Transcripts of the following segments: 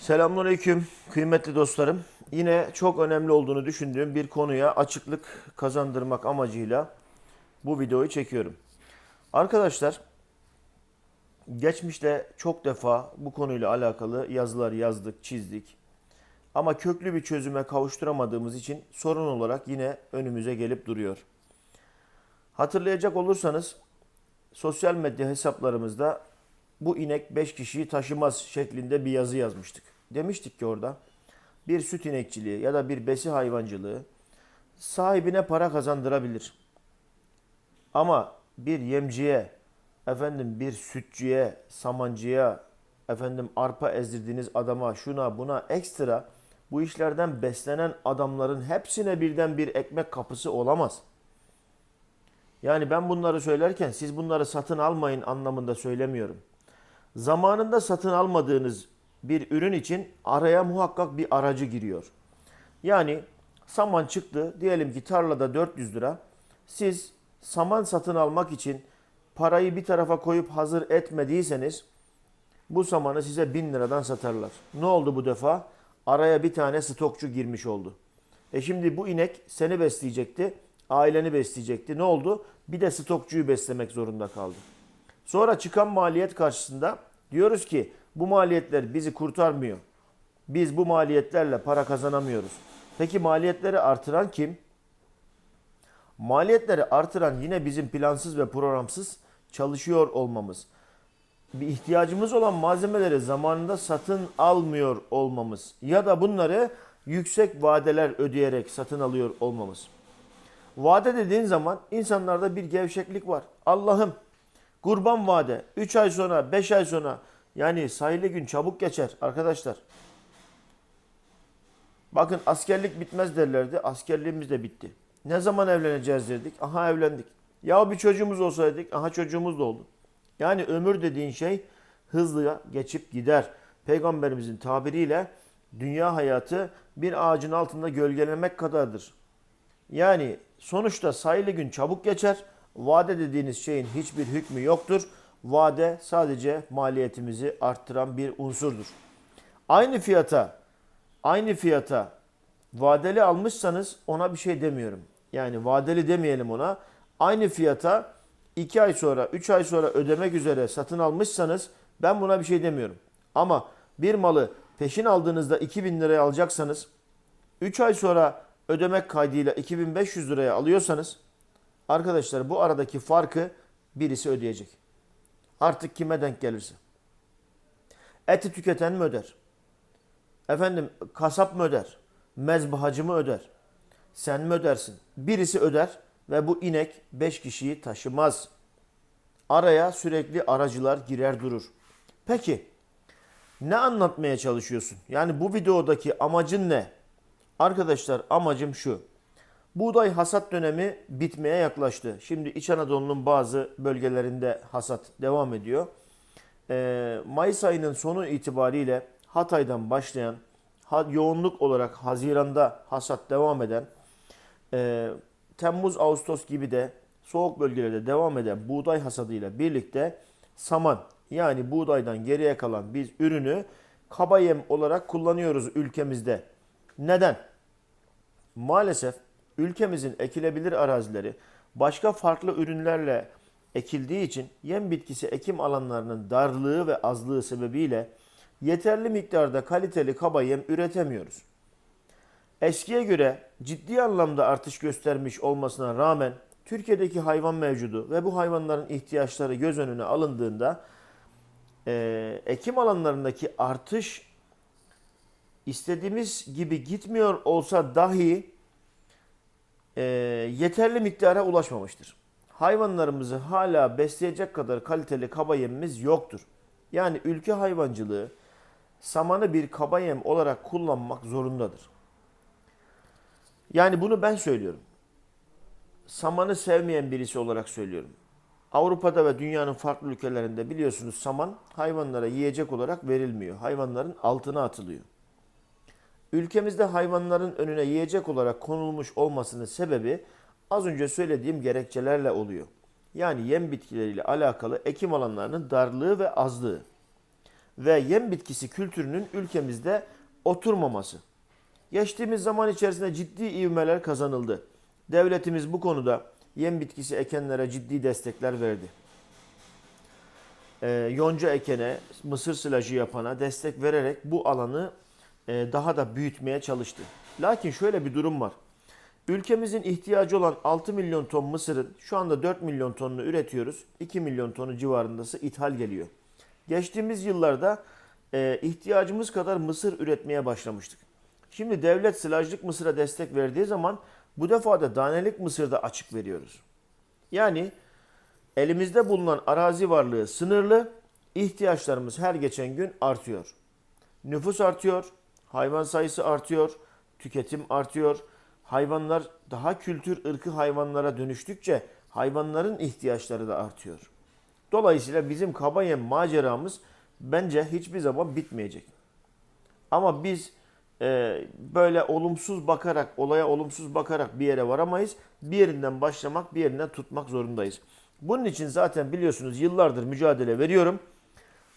Selamünaleyküm kıymetli dostlarım. Yine çok önemli olduğunu düşündüğüm bir konuya açıklık kazandırmak amacıyla bu videoyu çekiyorum. Arkadaşlar geçmişte çok defa bu konuyla alakalı yazılar yazdık, çizdik. Ama köklü bir çözüme kavuşturamadığımız için sorun olarak yine önümüze gelip duruyor. Hatırlayacak olursanız sosyal medya hesaplarımızda bu inek 5 kişiyi taşımaz şeklinde bir yazı yazmıştık. Demiştik ki orada bir süt inekçiliği ya da bir besi hayvancılığı sahibine para kazandırabilir. Ama bir yemciye, efendim bir sütçüye, samancıya, efendim arpa ezdirdiğiniz adama, şuna buna ekstra bu işlerden beslenen adamların hepsine birden bir ekmek kapısı olamaz. Yani ben bunları söylerken siz bunları satın almayın anlamında söylemiyorum. Zamanında satın almadığınız bir ürün için araya muhakkak bir aracı giriyor. Yani saman çıktı diyelim ki tarlada 400 lira. Siz saman satın almak için parayı bir tarafa koyup hazır etmediyseniz bu samanı size 1000 liradan satarlar. Ne oldu bu defa? Araya bir tane stokçu girmiş oldu. E şimdi bu inek seni besleyecekti, aileni besleyecekti. Ne oldu? Bir de stokçuyu beslemek zorunda kaldı. Sonra çıkan maliyet karşısında diyoruz ki bu maliyetler bizi kurtarmıyor. Biz bu maliyetlerle para kazanamıyoruz. Peki maliyetleri artıran kim? Maliyetleri artıran yine bizim plansız ve programsız çalışıyor olmamız. Bir ihtiyacımız olan malzemeleri zamanında satın almıyor olmamız ya da bunları yüksek vadeler ödeyerek satın alıyor olmamız. Vade dediğin zaman insanlarda bir gevşeklik var. Allah'ım kurban vade 3 ay sonra 5 ay sonra yani sayılı gün çabuk geçer arkadaşlar. Bakın askerlik bitmez derlerdi. Askerliğimiz de bitti. Ne zaman evleneceğiz dedik. Aha evlendik. Ya bir çocuğumuz olsaydık. Aha çocuğumuz da oldu. Yani ömür dediğin şey hızlı geçip gider. Peygamberimizin tabiriyle dünya hayatı bir ağacın altında gölgelemek kadardır. Yani sonuçta sayılı gün çabuk geçer. Vade dediğiniz şeyin hiçbir hükmü yoktur. Vade sadece maliyetimizi arttıran bir unsurdur. Aynı fiyata, aynı fiyata vadeli almışsanız ona bir şey demiyorum. Yani vadeli demeyelim ona. Aynı fiyata 2 ay sonra, 3 ay sonra ödemek üzere satın almışsanız ben buna bir şey demiyorum. Ama bir malı peşin aldığınızda 2000 liraya alacaksanız 3 ay sonra ödemek kaydıyla 2500 liraya alıyorsanız arkadaşlar bu aradaki farkı birisi ödeyecek. Artık kime denk gelirse. Eti tüketen mi öder? Efendim kasap mı öder? Mezbahacı mı öder? Sen mi ödersin? Birisi öder ve bu inek 5 kişiyi taşımaz. Araya sürekli aracılar girer durur. Peki ne anlatmaya çalışıyorsun? Yani bu videodaki amacın ne? Arkadaşlar amacım şu. Buğday hasat dönemi bitmeye yaklaştı. Şimdi İç Anadolu'nun bazı bölgelerinde hasat devam ediyor. Ee, Mayıs ayının sonu itibariyle Hatay'dan başlayan yoğunluk olarak Haziran'da hasat devam eden e, Temmuz Ağustos gibi de soğuk bölgelerde devam eden buğday hasadıyla birlikte saman yani buğdaydan geriye kalan biz ürünü kaba yem olarak kullanıyoruz ülkemizde. Neden? Maalesef ülkemizin ekilebilir arazileri başka farklı ürünlerle ekildiği için yem bitkisi ekim alanlarının darlığı ve azlığı sebebiyle yeterli miktarda kaliteli kaba yem üretemiyoruz. Eskiye göre ciddi anlamda artış göstermiş olmasına rağmen Türkiye'deki hayvan mevcudu ve bu hayvanların ihtiyaçları göz önüne alındığında eee, ekim alanlarındaki artış istediğimiz gibi gitmiyor olsa dahi eee, yeterli miktara ulaşmamıştır. Hayvanlarımızı hala besleyecek kadar kaliteli kaba yemimiz yoktur. Yani ülke hayvancılığı samanı bir kaba yem olarak kullanmak zorundadır. Yani bunu ben söylüyorum. Samanı sevmeyen birisi olarak söylüyorum. Avrupa'da ve dünyanın farklı ülkelerinde biliyorsunuz saman hayvanlara yiyecek olarak verilmiyor. Hayvanların altına atılıyor. Ülkemizde hayvanların önüne yiyecek olarak konulmuş olmasının sebebi az önce söylediğim gerekçelerle oluyor. Yani yem bitkileriyle alakalı ekim alanlarının darlığı ve azlığı. ve yem bitkisi kültürünün ülkemizde oturmaması. Geçtiğimiz zaman içerisinde ciddi ivmeler kazanıldı. Devletimiz bu konuda yem bitkisi ekenlere ciddi destekler verdi. Ee, yonca ekene, mısır silajı yapana destek vererek bu alanı e, daha da büyütmeye çalıştı. Lakin şöyle bir durum var. Ülkemizin ihtiyacı olan 6 milyon ton mısırın şu anda 4 milyon tonunu üretiyoruz. 2 milyon tonu civarındası ithal geliyor. Geçtiğimiz yıllarda e, ihtiyacımız kadar mısır üretmeye başlamıştık. Şimdi devlet silajlık mısıra destek verdiği zaman bu defa da danelik mısırda açık veriyoruz. Yani elimizde bulunan arazi varlığı sınırlı, ihtiyaçlarımız her geçen gün artıyor. Nüfus artıyor, hayvan sayısı artıyor, tüketim artıyor. Hayvanlar daha kültür ırkı hayvanlara dönüştükçe hayvanların ihtiyaçları da artıyor. Dolayısıyla bizim kaba yem maceramız bence hiçbir zaman bitmeyecek. Ama biz e, böyle olumsuz bakarak, olaya olumsuz bakarak bir yere varamayız. Bir yerinden başlamak, bir yerinden tutmak zorundayız. Bunun için zaten biliyorsunuz yıllardır mücadele veriyorum.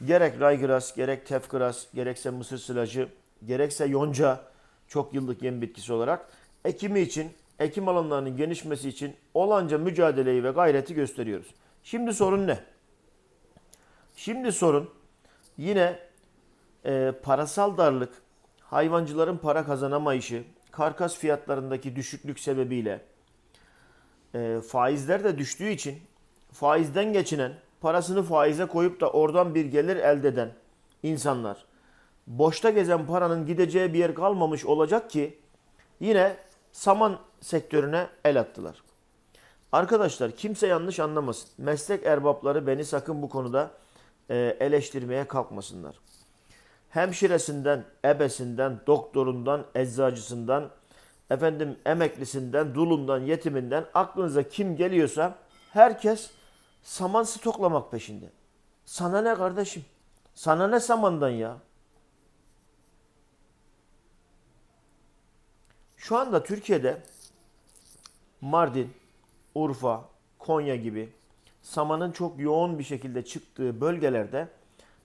Gerek raygras, gerek tefgras, gerekse mısır silajı, gerekse yonca çok yıllık yem bitkisi olarak ekimi için, ekim alanlarının genişmesi için olanca mücadeleyi ve gayreti gösteriyoruz. Şimdi sorun ne? Şimdi sorun yine e, parasal darlık, hayvancıların para kazanamayışı, karkas fiyatlarındaki düşüklük sebebiyle e, faizler de düştüğü için faizden geçinen, parasını faize koyup da oradan bir gelir elde eden insanlar boşta gezen paranın gideceği bir yer kalmamış olacak ki yine saman sektörüne el attılar. Arkadaşlar kimse yanlış anlamasın. Meslek erbapları beni sakın bu konuda e, eleştirmeye kalkmasınlar. Hemşiresinden, ebesinden, doktorundan, eczacısından, efendim emeklisinden, dulundan, yetiminden aklınıza kim geliyorsa herkes saman stoklamak peşinde. Sana ne kardeşim? Sana ne samandan ya? Şu anda Türkiye'de Mardin, Urfa, Konya gibi samanın çok yoğun bir şekilde çıktığı bölgelerde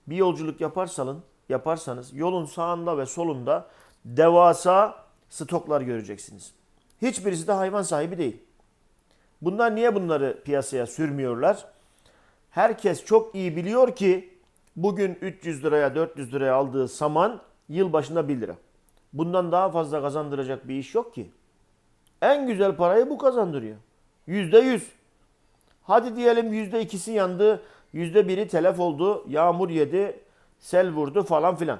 bir yolculuk yaparsanız, yaparsanız yolun sağında ve solunda devasa stoklar göreceksiniz. Hiçbirisi de hayvan sahibi değil. Bunlar niye bunları piyasaya sürmüyorlar? Herkes çok iyi biliyor ki bugün 300 liraya 400 liraya aldığı saman yıl başında 1 lira. Bundan daha fazla kazandıracak bir iş yok ki. En güzel parayı bu kazandırıyor. Yüzde yüz. Hadi diyelim yüzde ikisi yandı, yüzde biri telef oldu, yağmur yedi, sel vurdu falan filan.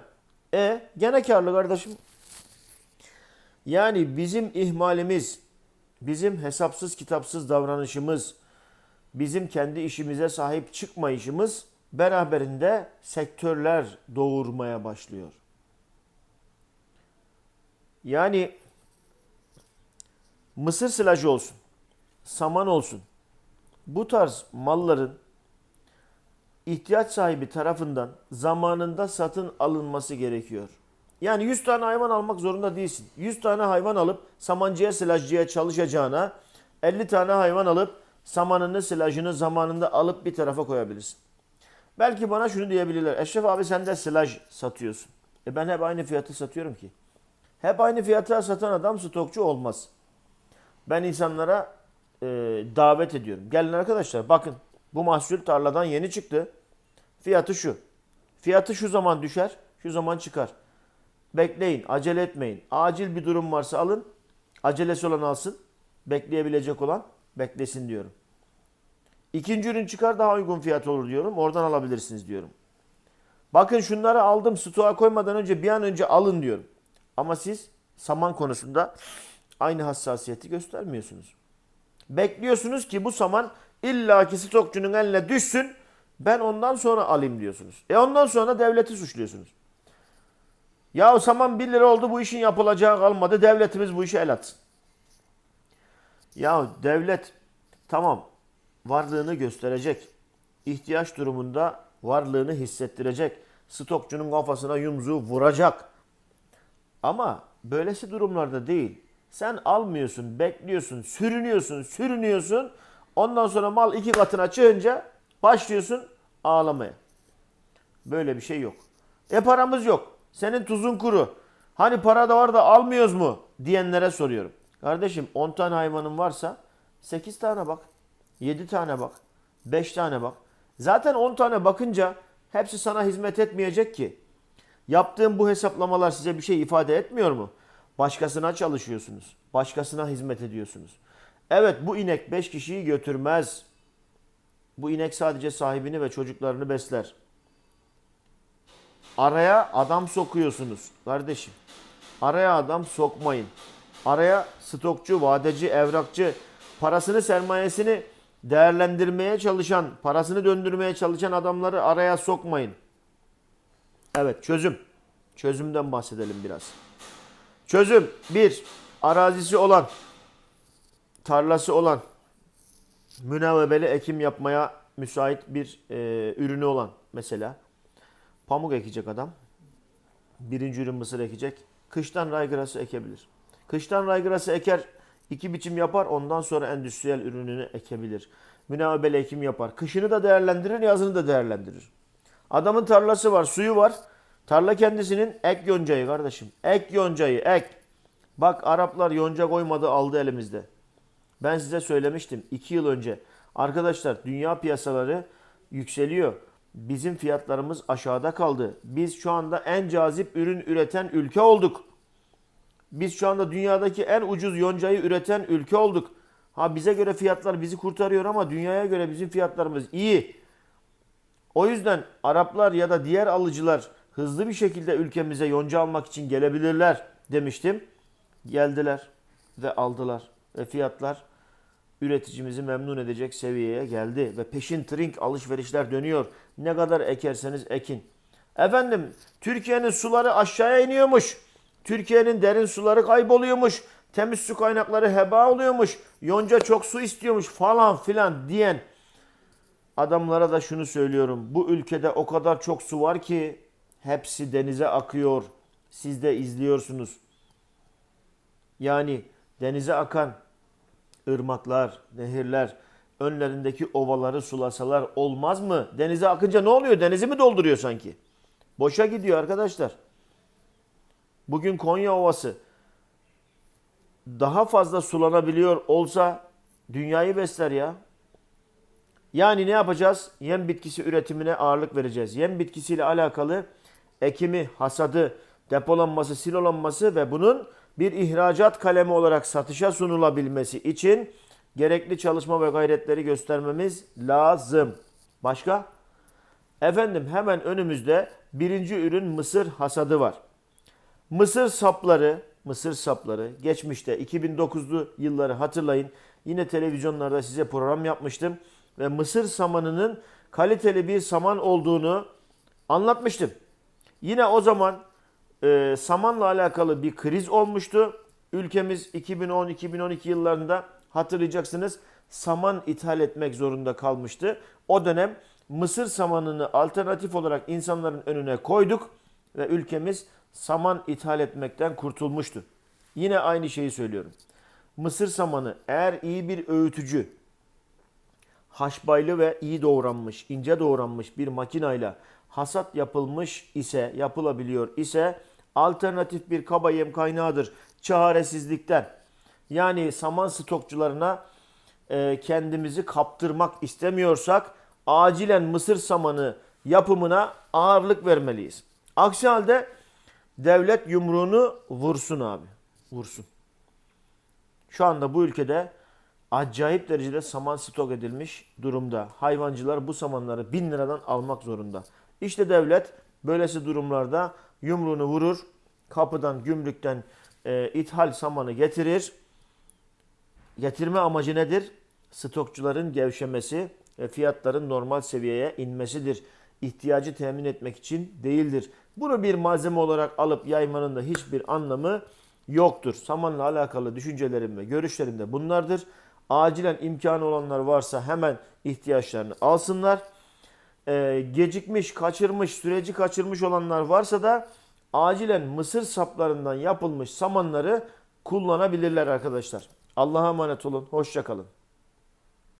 E gene karlı kardeşim. Yani bizim ihmalimiz, bizim hesapsız kitapsız davranışımız, bizim kendi işimize sahip çıkmayışımız beraberinde sektörler doğurmaya başlıyor. Yani mısır silajı olsun, saman olsun. Bu tarz malların ihtiyaç sahibi tarafından zamanında satın alınması gerekiyor. Yani 100 tane hayvan almak zorunda değilsin. 100 tane hayvan alıp samancıya silajcıya çalışacağına 50 tane hayvan alıp samanını silajını zamanında alıp bir tarafa koyabilirsin. Belki bana şunu diyebilirler. Eşref abi sen de silaj satıyorsun. E ben hep aynı fiyatı satıyorum ki. Hep aynı fiyata satan adam stokçu olmaz. Ben insanlara e, davet ediyorum. Gelin arkadaşlar bakın bu mahsul tarladan yeni çıktı. Fiyatı şu. Fiyatı şu zaman düşer, şu zaman çıkar. Bekleyin, acele etmeyin. Acil bir durum varsa alın. Acelesi olan alsın. Bekleyebilecek olan beklesin diyorum. İkinci ürün çıkar daha uygun fiyat olur diyorum. Oradan alabilirsiniz diyorum. Bakın şunları aldım stoğa koymadan önce bir an önce alın diyorum. Ama siz saman konusunda aynı hassasiyeti göstermiyorsunuz. Bekliyorsunuz ki bu saman illaki stokçunun eline düşsün. Ben ondan sonra alayım diyorsunuz. E ondan sonra devleti suçluyorsunuz. Ya saman 1 lira oldu bu işin yapılacağı kalmadı. Devletimiz bu işe el atsın. Ya devlet tamam varlığını gösterecek. İhtiyaç durumunda varlığını hissettirecek. Stokçunun kafasına yumruğu vuracak. Ama böylesi durumlarda değil. Sen almıyorsun, bekliyorsun, sürünüyorsun, sürünüyorsun. Ondan sonra mal iki katına çıkınca başlıyorsun ağlamaya. Böyle bir şey yok. E paramız yok. Senin tuzun kuru. Hani para da var da almıyoruz mu diyenlere soruyorum. Kardeşim 10 tane hayvanın varsa 8 tane bak. 7 tane bak. 5 tane bak. Zaten 10 tane bakınca hepsi sana hizmet etmeyecek ki. Yaptığım bu hesaplamalar size bir şey ifade etmiyor mu? Başkasına çalışıyorsunuz. Başkasına hizmet ediyorsunuz. Evet bu inek 5 kişiyi götürmez. Bu inek sadece sahibini ve çocuklarını besler. Araya adam sokuyorsunuz kardeşim. Araya adam sokmayın. Araya stokçu, vadeci, evrakçı, parasını, sermayesini değerlendirmeye çalışan, parasını döndürmeye çalışan adamları araya sokmayın. Evet çözüm. Çözümden bahsedelim biraz. Çözüm 1. Arazisi olan, tarlası olan, münevvebeli ekim yapmaya müsait bir e, ürünü olan mesela. Pamuk ekecek adam. Birinci ürün mısır ekecek. Kıştan raygırası ekebilir. Kıştan raygırası eker, iki biçim yapar. Ondan sonra endüstriyel ürününü ekebilir. Münevvebeli ekim yapar. Kışını da değerlendirir, yazını da değerlendirir. Adamın tarlası var, suyu var. Tarla kendisinin ek yoncayı kardeşim. Ek yoncayı, ek. Bak Araplar yonca koymadı aldı elimizde. Ben size söylemiştim 2 yıl önce. Arkadaşlar dünya piyasaları yükseliyor. Bizim fiyatlarımız aşağıda kaldı. Biz şu anda en cazip ürün üreten ülke olduk. Biz şu anda dünyadaki en ucuz yoncayı üreten ülke olduk. Ha bize göre fiyatlar bizi kurtarıyor ama dünyaya göre bizim fiyatlarımız iyi. O yüzden Araplar ya da diğer alıcılar hızlı bir şekilde ülkemize yonca almak için gelebilirler demiştim. Geldiler ve aldılar ve fiyatlar üreticimizi memnun edecek seviyeye geldi ve peşin trink alışverişler dönüyor. Ne kadar ekerseniz ekin. Efendim Türkiye'nin suları aşağıya iniyormuş. Türkiye'nin derin suları kayboluyormuş. Temiz su kaynakları heba oluyormuş. Yonca çok su istiyormuş falan filan diyen adamlara da şunu söylüyorum. Bu ülkede o kadar çok su var ki hepsi denize akıyor. Siz de izliyorsunuz. Yani denize akan ırmaklar, nehirler, önlerindeki ovaları sulasalar olmaz mı? Denize akınca ne oluyor? Denizi mi dolduruyor sanki? Boşa gidiyor arkadaşlar. Bugün Konya Ovası daha fazla sulanabiliyor olsa dünyayı besler ya. Yani ne yapacağız? Yem bitkisi üretimine ağırlık vereceğiz. Yem bitkisiyle alakalı ekimi, hasadı, depolanması, silolanması ve bunun bir ihracat kalemi olarak satışa sunulabilmesi için gerekli çalışma ve gayretleri göstermemiz lazım. Başka? Efendim hemen önümüzde birinci ürün mısır hasadı var. Mısır sapları, mısır sapları geçmişte 2009'lu yılları hatırlayın. Yine televizyonlarda size program yapmıştım ve mısır samanının kaliteli bir saman olduğunu anlatmıştım. Yine o zaman e, samanla alakalı bir kriz olmuştu. Ülkemiz 2010-2012 yıllarında hatırlayacaksınız saman ithal etmek zorunda kalmıştı. O dönem mısır samanını alternatif olarak insanların önüne koyduk ve ülkemiz saman ithal etmekten kurtulmuştu. Yine aynı şeyi söylüyorum. Mısır samanı eğer iyi bir öğütücü, haşbaylı ve iyi doğranmış, ince doğranmış bir makinayla hasat yapılmış ise, yapılabiliyor ise alternatif bir kaba yem kaynağıdır. Çaresizlikten. Yani saman stokçularına e, kendimizi kaptırmak istemiyorsak acilen mısır samanı yapımına ağırlık vermeliyiz. Aksi halde devlet yumruğunu vursun abi. Vursun. Şu anda bu ülkede acayip derecede saman stok edilmiş durumda. Hayvancılar bu samanları bin liradan almak zorunda. İşte devlet böylesi durumlarda yumruğunu vurur. Kapıdan, gümrükten e, ithal samanı getirir. Getirme amacı nedir? Stokçuların gevşemesi ve fiyatların normal seviyeye inmesidir. İhtiyacı temin etmek için değildir. Bunu bir malzeme olarak alıp yaymanın da hiçbir anlamı yoktur. Samanla alakalı düşüncelerim ve görüşlerim de bunlardır. Acilen imkanı olanlar varsa hemen ihtiyaçlarını alsınlar. Ee, gecikmiş, kaçırmış, süreci kaçırmış olanlar varsa da acilen mısır saplarından yapılmış samanları kullanabilirler arkadaşlar. Allah'a emanet olun. Hoşçakalın.